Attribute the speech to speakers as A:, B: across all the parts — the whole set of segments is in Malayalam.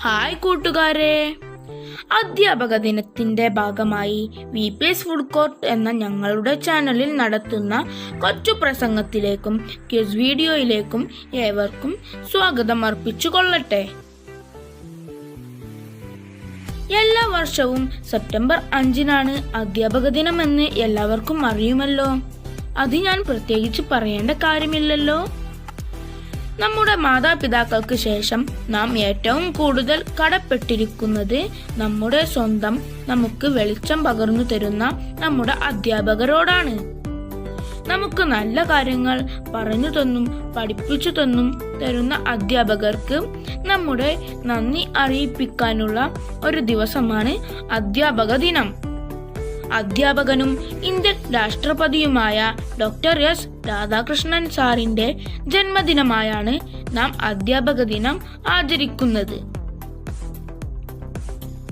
A: ഹായ് കൂട്ടുകാരെ. അധ്യാപക ദിനത്തിന്റെ ഭാഗമായി V P S food court എന്ന ഞങ്ങളുടെ ചാനലിൽ നടത്തുന്ന കൊച്ചു പ്രസംഗത്തിലേക്കും ക്യൂസ് വീഡിയോയിലേക്കും ഏവർക്കും സ്വാഗതം അർപ്പിച്ചു കൊള്ളട്ടെ. എല്ലാ വർഷവും സെപ്റ്റംബർ അഞ്ചിനാണ് അധ്യാപക ദിനമെന്ന് എല്ലാവർക്കും അറിയുമല്ലോ. അത് ഞാൻ പ്രത്യേകിച്ച് പറയേണ്ട കാര്യമില്ലല്ലോ. നമ്മുടെ മാതാപിതാക്കൾക്ക് ശേഷം നാം ഏറ്റവും കൂടുതൽ കടപ്പെട്ടിരിക്കുന്നത് നമ്മുടെ സ്വന്തം നമുക്ക് വെളിച്ചം പകർന്നു തരുന്ന നമ്മുടെ അധ്യാപകരോടാണ്. നമുക്ക് നല്ല കാര്യങ്ങൾ പറഞ്ഞു തന്നും പഠിപ്പിച്ചു തന്നും തരുന്ന അധ്യാപകർക്ക് നമ്മുടെ നന്ദി അറിയിപ്പിക്കാനുള്ള ഒരു ദിവസമാണ് അധ്യാപക ദിനം. അധ്യാപകനും ഇന്ത്യൻ രാഷ്ട്രപതിയുമായ ഡോക്ടർ എസ് രാധാകൃഷ്ണൻ സാറിന്റെ ജന്മദിനമായാണ് നാം അധ്യാപക ദിനം ആചരിക്കുന്നത്.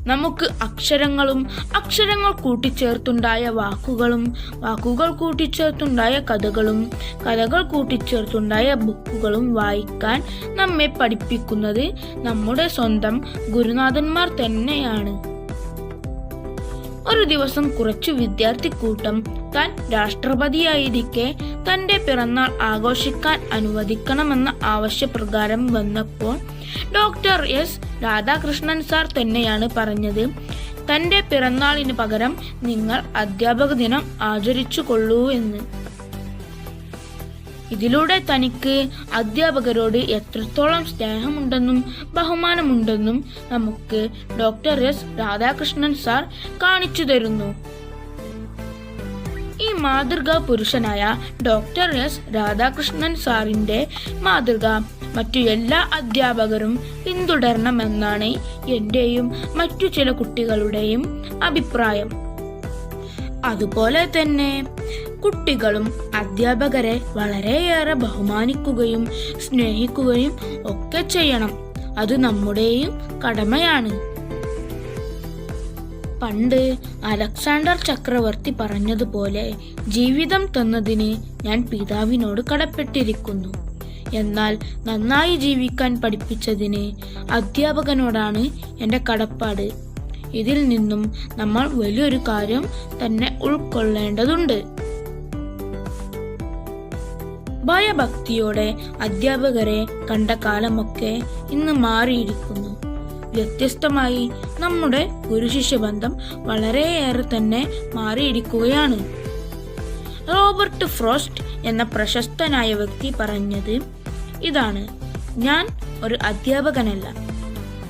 A: നമുക്ക് അക്ഷരങ്ങളും അക്ഷരങ്ങൾ കൂട്ടിച്ചേർത്തുണ്ടായ വാക്കുകളും വാക്കുകൾ കൂട്ടിച്ചേർത്തുണ്ടായ കഥകളും കഥകൾ കൂട്ടിച്ചേർത്തുണ്ടായ ബുക്കുകളും വായിക്കാൻ നമ്മെ പഠിപ്പിക്കുന്നത് നമ്മുടെ സ്വന്തം ഗുരുനാഥന്മാർ തന്നെയാണ്. ഒരു ദിവസം കുറച്ചു വിദ്യാർത്ഥി കൂട്ടം താൻ രാഷ്ട്രപതിയായിരിക്കെ തന്റെ പിറന്നാൾ ആഘോഷിക്കാൻ അനുവദിക്കണമെന്ന ആവശ്യപ്രകാരം വന്നപ്പോൾ ഡോക്ടർ എസ് രാധാകൃഷ്ണൻ സാർ തന്നെയാണ് പറഞ്ഞത്. തന്റെ പിറന്നാളിന് പകരം നിങ്ങൾ അധ്യാപക ദിനം ആചരിച്ചു കൊള്ളൂ എന്ന്. ഇതിലൂടെ തനിക്ക് അധ്യാപകരോട് എത്രത്തോളം സ്നേഹമുണ്ടെന്നും ബഹുമാനമുണ്ടെന്നും നമുക്ക് ഡോക്ടർ എസ് രാധാകൃഷ്ണൻ സാർ കാണിച്ചു തരുന്നു. ഈ മാതൃകാ പുരുഷനായ ഡോക്ടർ എസ് രാധാകൃഷ്ണൻ സാറിന്റെ മാതൃക മറ്റു എല്ലാ അധ്യാപകരും പിന്തുടരണമെന്നാണ് എന്റെയും മറ്റു ചില കുട്ടികളുടെയും അഭിപ്രായം. അതുപോലെ തന്നെ കുട്ടികളും അധ്യാപകരെ വളരെയേറെ ബഹുമാനിക്കുകയും സ്നേഹിക്കുകയും ഒക്കെ ചെയ്യണം. അത് നമ്മുടെയും കടമയാണ്. പണ്ട് അലക്സാണ്ടർ ചക്രവർത്തി പറഞ്ഞതുപോലെ ജീവിതം തന്നതിന് ഞാൻ പിതാവിനോട് കടപ്പെട്ടിരിക്കുന്നു. എന്നാൽ നന്നായി ജീവിക്കാൻ പഠിപ്പിച്ചതിന് അധ്യാപകനോടാണ് എന്റെ കടപ്പാട്. ഇതിൽ നിന്നും നമ്മൾ വലിയൊരു കാര്യം തന്നെ ഉൾക്കൊള്ളേണ്ടതുണ്ട്. ഭയഭക്തിയോടെ അധ്യാപകരെ കണ്ട കാലമൊക്കെ ഇന്ന് മാറിയിരിക്കുന്നു. വ്യത്യസ്തമായി നമ്മുടെ ഗുരുശിഷ്യ ബന്ധം വളരെയേറെ തന്നെ മാറിയിരിക്കുകയാണ്. റോബർട്ട് ഫ്രോസ്റ്റ് എന്ന പ്രശസ്തനായ വ്യക്തി പറഞ്ഞത് ഇതാണ്. ഞാൻ ഒരു അധ്യാപകനല്ല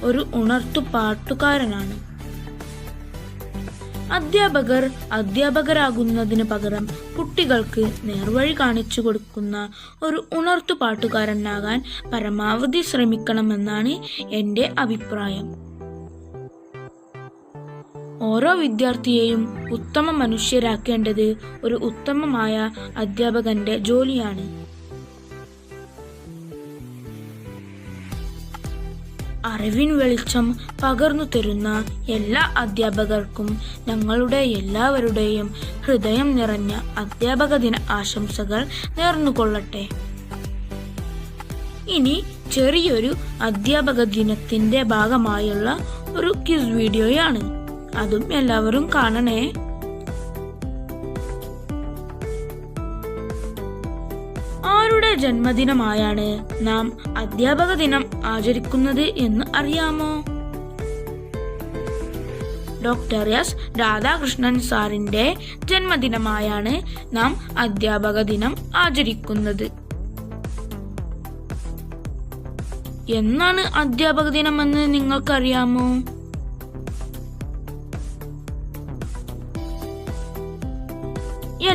A: ഒരു ഉണർത്തു പാട്ടുകാരനാണ് അധ്യാപകർ അധ്യാപകരാകുന്നതിന് പകരം കുട്ടികൾക്ക് നേർവഴി കാണിച്ചു കൊടുക്കുന്ന ഒരു ഉണർത്തുപാട്ടുകാരനാകാൻ പരമാവധി ശ്രമിക്കണമെന്നാണ് എന്റെ അഭിപ്രായം. ഓരോ വിദ്യാർത്ഥിയെയും ഉത്തമ മനുഷ്യരാക്കേണ്ടത് ഒരു ഉത്തമമായ അധ്യാപകന്റെ ജോലിയാണ്. അറിവിൻ വെളിച്ചം പകർന്നു തരുന്ന എല്ലാ അധ്യാപകർക്കും ഞങ്ങളുടെ എല്ലാവരുടെയും ഹൃദയം നിറഞ്ഞ അധ്യാപക ദിന ആശംസകൾ നേർന്നുകൊള്ളട്ടെ ഇനി ചെറിയൊരു അധ്യാപക ദിനത്തിന്റെ ഭാഗമായുള്ള ഒരു ക്യൂസ് വീഡിയോയാണ്. അതും എല്ലാവരും കാണണേ. ജന്മദിനമായാണ്. നാം അധ്യാപക ദിനം ആചരിക്കുന്നത് എന്ന് അറിയാമോ? ഡോക്ടർ എസ് രാധാകൃഷ്ണൻ സാറിന്റെ ജന്മദിനമായാണ് നാം അധ്യാപക ദിനം ആചരിക്കുന്നത്. എന്നാണ് അധ്യാപക ദിനമെന്ന് നിങ്ങൾക്കറിയാമോ?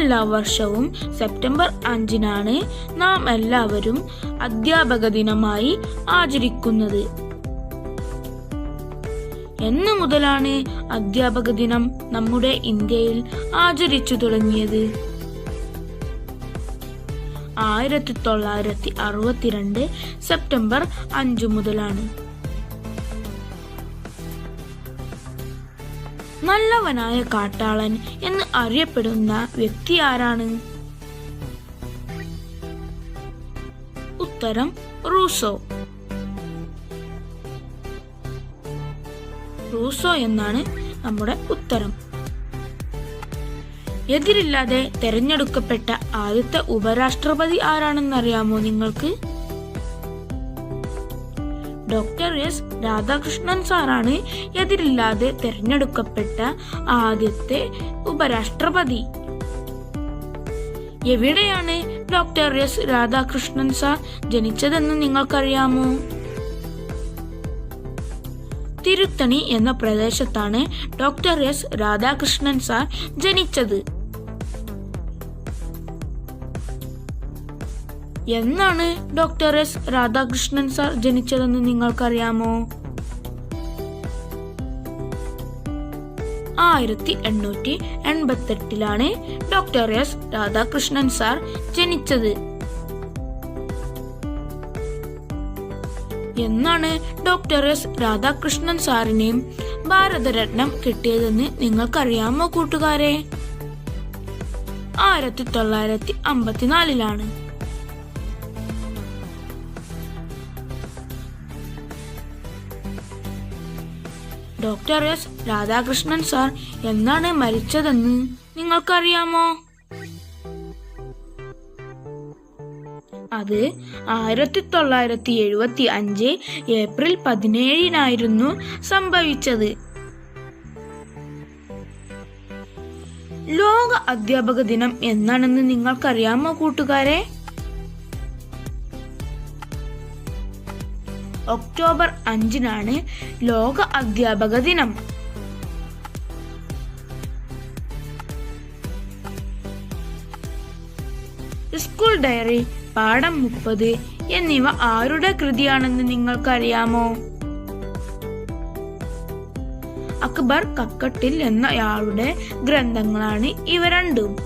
A: എല്ലാ വർഷവും സെപ്റ്റംബർ അഞ്ചിനാണ് നാം എല്ലാവരും അധ്യാപക ദിനമായി ആചരിക്കുന്നത്. എന്ന് മുതലാണ് അധ്യാപക ദിനം നമ്മുടെ ഇന്ത്യയിൽ ആചരിച്ചു തുടങ്ങിയത്. ആയിരത്തി തൊള്ളായിരത്തി അറുപത്തിരണ്ട് സെപ്റ്റംബർ അഞ്ചു മുതലാണ്. നല്ലവനായ കാട്ടാളൻ എന്ന് അറിയപ്പെടുന്ന വ്യക്തി ആരാണ്? ഉത്തരം റൂസോ. റൂസോ എന്നാണ് നമ്മുടെ ഉത്തരം. എതിരില്ലാതെ തെരഞ്ഞെടുക്കപ്പെട്ട ആദ്യത്തെ ഉപരാഷ്ട്രപതി ആരാണെന്നറിയാമോ നിങ്ങൾക്ക്? ഡോക്ടർ എസ് രാധാകൃഷ്ണൻ സാറാണ് എതിരില്ലാതെ തിരഞ്ഞെടുക്കപ്പെട്ട ആദ്യത്തെ ഉപരാഷ്ട്രപതി. എവിടെയാണ് ഡോക്ടർ എസ് രാധാകൃഷ്ണൻ സാർ ജനിച്ചതെന്ന് നിങ്ങൾക്കറിയാമോ? തിരുത്തണി എന്ന പ്രദേശത്താണ് ഡോക്ടർ എസ് രാധാകൃഷ്ണൻ സാർ ജനിച്ചത്. എന്നാണ് ഡോക്ടർ എസ് രാധാകൃഷ്ണൻ സാർ ജനിച്ചതെന്ന് നിങ്ങൾക്കറിയാമോ? ആയിരത്തി എണ്ണൂറ്റി എൺപത്തെട്ടിലാണ് ഡോക്ടർ എസ് രാധാകൃഷ്ണൻ സാർ ജനിച്ചത്. എന്നാണ് ഡോക്ടർ എസ് രാധാകൃഷ്ണൻ സാറിനെയും ഭാരതരത്നം കിട്ടിയതെന്ന് നിങ്ങൾക്കറിയാമോ കൂട്ടുകാരെ? ആയിരത്തി തൊള്ളായിരത്തി അമ്പത്തിനാലിലാണ് ഡോക്ടർ എസ് രാധാകൃഷ്ണൻ സാർ എന്നാണ് മരിച്ചതെന്ന് നിങ്ങൾക്കറിയാമോ? അത് ആയിരത്തി തൊള്ളായിരത്തി എഴുപത്തി അഞ്ച് ഏപ്രിൽ പതിനേഴിനായിരുന്നു സംഭവിച്ചത്. ലോക അധ്യാപക ദിനം എന്നാണെന്ന് നിങ്ങൾക്കറിയാമോ കൂട്ടുകാരെ? ഒക്ടോബർ അഞ്ചിനാണ് ലോക അധ്യാപക ദിനം. സ്കൂൾ ഡയറി പാഠം മുപ്പത് എന്നിവ ആരുടെ കൃതിയാണെന്ന് നിങ്ങൾക്കറിയാമോ? അക്ബർ കക്കട്ടിൽ എന്നയാളുടെ ഗ്രന്ഥങ്ങളാണ് ഇവ രണ്ടും.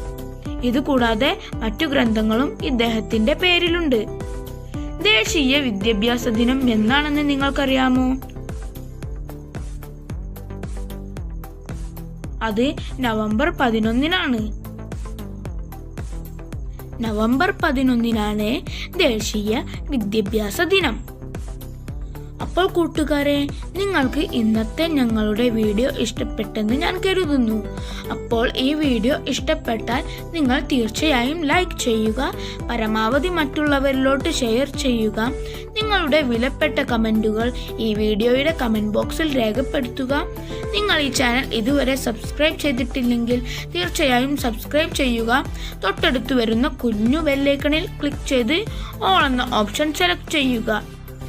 A: ഇതുകൂടാതെ മറ്റു ഗ്രന്ഥങ്ങളും ഇദ്ദേഹത്തിന്റെ പേരിലുണ്ട്. ദേശീയ വിദ്യാഭ്യാസ ദിനം എന്നാണെന്ന് നിങ്ങൾക്കറിയാമോ? അത് നവംബർ പതിനൊന്നിനാണ്. നവംബർ പതിനൊന്നിനാണ് ദേശീയ വിദ്യാഭ്യാസ ദിനം. അപ്പോൾ കൂട്ടുകാരെ നിങ്ങൾക്ക് ഇന്നത്തെ ഞങ്ങളുടെ വീഡിയോ ഇഷ്ടപ്പെട്ടെന്ന് ഞാൻ കരുതുന്നു. അപ്പോൾ ഈ വീഡിയോ ഇഷ്ടപ്പെട്ടാൽ നിങ്ങൾ തീർച്ചയായും ലൈക്ക് ചെയ്യുക പരമാവധി മറ്റുള്ളവരിലോട്ട് ഷെയർ ചെയ്യുക നിങ്ങളുടെ വിലപ്പെട്ട കമന്റുകൾ ഈ വീഡിയോയുടെ കമന്റ് ബോക്സിൽ രേഖപ്പെടുത്തുക. നിങ്ങൾ ഈ ചാനൽ ഇതുവരെ സബ്സ്ക്രൈബ് ചെയ്തിട്ടില്ലെങ്കിൽ തീർച്ചയായും സബ്സ്ക്രൈബ് ചെയ്യുക. തൊട്ടടുത്ത് വരുന്ന കുഞ്ഞു വെല്ലേക്കണിൽ ക്ലിക്ക് ചെയ്ത് ഓൾ എന്ന ഓപ്ഷൻ സെലക്ട് ചെയ്യുക.